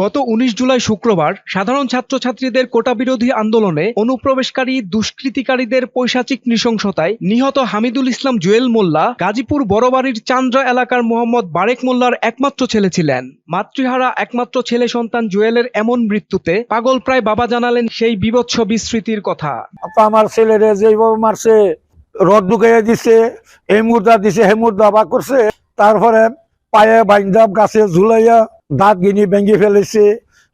গত উনিশ জুলাই শুক্রবার সাধারণ ছাত্রছাত্রীদের কোটা বিরোধী আন্দোলনে অনুপ্রবেশকারী দুষ্কৃতিকারীদের পৈশাচিক নৃশংসতায় নিহত হামিদুল ইসলাম জুয়েল মোল্লা, গাজীপুর বড়বাড়ির চান্দ্রা এলাকার মোহাম্মদ বারেক মোল্লার একমাত্র ছেলে ছিলেন। মাতৃহারা একমাত্র ছেলে সন্তান জুয়েলের এমন মৃত্যুতে পাগল প্রায় বাবা জানালেন সেই বিভৎস বিস্মৃতির কথা। আমার ছেলেরে যেভাবে মারছে, রড ঢুকাইয়া দিছে, এই মুদ্রা দিছে হে মুদ্রা বা করছে, তারপরে পায়ে বাইন্দাব গাছে ঝুলাইয়া দাঁত গিনি ভেঙে ফেলেছে,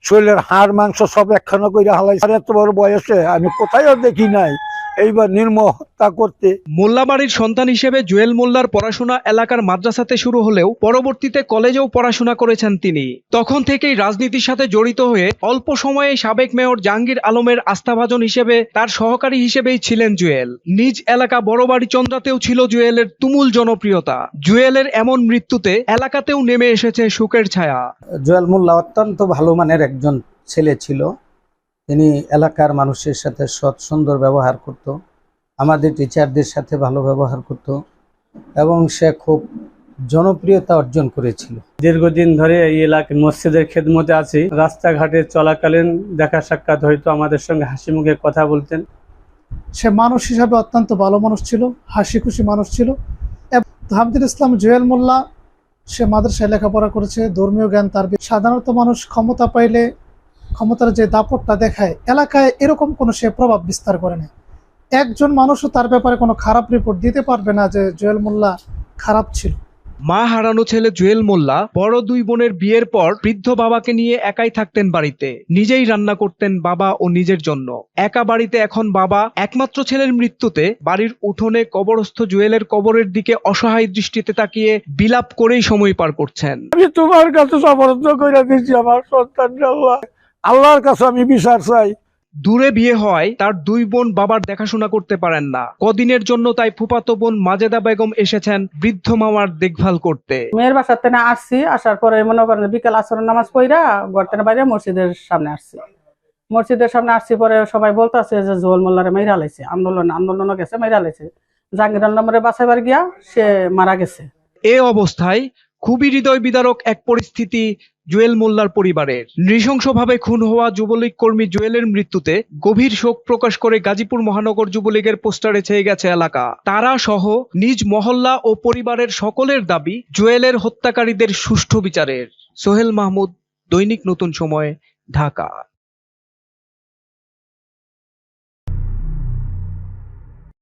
শরীরের হাড়, মাংস সব একখানা করে হালাইছে। আর এত বড় বয়সে আমি কোথায়ও দেখি নাই। এইবার নির্ম হত্যা করতে। মোল্লাবাড়ির সন্তান হিসেবে জুয়েল মোল্লার পড়াশোনা এলাকার মাদ্রাসাতে শুরু হলেও পরবর্তীতে কলেজেও পড়াশোনা করেছেন তিনি। তখন থেকেই রাজনীতির সাথে জড়িত হয়ে অল্প সময়ে সাবেক মেয়র জাহাঙ্গীর আলমের আস্থাভাজন হিসেবে তার সহকারী হিসেবেই ছিলেন জুয়েল। নিজ এলাকা বড়বাড়ি চন্দ্রাতেও ছিল জুয়েলের তুমুল জনপ্রিয়তা। জুয়েলের এমন মৃত্যুতে এলাকাতেও নেমে এসেছে সুখের ছায়া। জুয়েল মোল্লা অত্যন্ত ভালো মানের একজন ছেলে ছিল। তিনি এলাকার মানুষের সাথে সৎ সুন্দর ব্যবহার করত। আমাদের টিচারদের সাথে ভালো ব্যবহার করত এবং সে খুব জনপ্রিয়তা অর্জন করেছিল। দীর্ঘদিন ধরে এই এলাকার মসজিদের খেদমতে আছি। রাস্তাঘাটে চলাকালীন দেখা সাক্ষাৎ হয়তো আমাদের সঙ্গে হাসি মুখে কথা বলতেন। সে মানুষ হিসাবে অত্যন্ত ভালো মানুষ ছিল হাসি খুশি মানুষ ছিল। এবং হামদুল ইসলাম জুয়েল মোল্লা সে মাদ্রাসায় লেখাপড়া করেছে ধর্মীয় জ্ঞান তার সাধারণত মানুষ ক্ষমতা পাইলে ক্ষমতার যে দাপটটা দেখায় এলাকায় এরকম কোনো সে প্রভাব বিস্তার করে না একজন মানুষও তার ব্যাপারে কোনো খারাপ রিপোর্ট দিতে পারবে না যে জুয়েল মোল্লা খারাপ ছিল। মা হারানো ছেলে জুয়েল মোল্লা বড় দুই বোনের বিয়ের পর বৃদ্ধ বাবাকে নিয়ে একাই থাকতেন বাড়িতে। নিজেই রান্না করতেন বাবা ও নিজের জন্য। একা বাড়িতে এখন বাবা একমাত্র ছেলের মৃত্যুতে বাড়ির উঠোনে কবরস্থ জুয়েলের কবরের দিকে অসহায় দৃষ্টিতে তাকিয়ে বিলাপ করেই সময় পার করছেন। আমি তোমার কাছে সমর্থ করে দিচ্ছি আমার সন্তান আল্লাহ। আল্লাহর কাছে আমি বিচার চাই। দূরে বিয়ে হয় তার দুই বোন বাবার দেখাশোনা করতে পারেন না। কদিনের জন্য তাই ফুফাতো বোন মাজেদা বেগম এসেছেন বৃদ্ধ মামার দেখভাল করতে। মেয়ের বাসার থেকে আসছি আসার পরে মনে করেন বিকাল আসরের নামাজ পড়া ঘর থেকে বাইরে মসজিদের সামনে আসছি। মসজিদের সামনে আসছি পরে সবাই বলতেছে যে জোল মোল্লারে মেয়েরা লাইছে। আন্দোলন আন্দোলনও গেছে মেয়েরা লাইছে। জাহাঙ্গীর নম্বরে বাসাইবার গিয়া সে মারা গেছে। এ অবস্থায় খুবই হৃদয় বিদারক এক পরিস্থিতি জুয়েল মোল্লার পরিবারের। নৃশংসভাবে খুন হওয়া যুবলীগ কর্মী জুয়েলের মৃত্যুতে গভীর শোক প্রকাশ করে গাজীপুর মহানগর যুবলীগের পোস্টারে ছেয়ে গেছে এলাকা। তারা সহ নিজ মহল্লা ও পরিবারের সকলের দাবি জুয়েলের হত্যাকারীদের সুষ্ঠু বিচারের। সোহেল মাহমুদ, দৈনিক নতুন সময়, ঢাকা।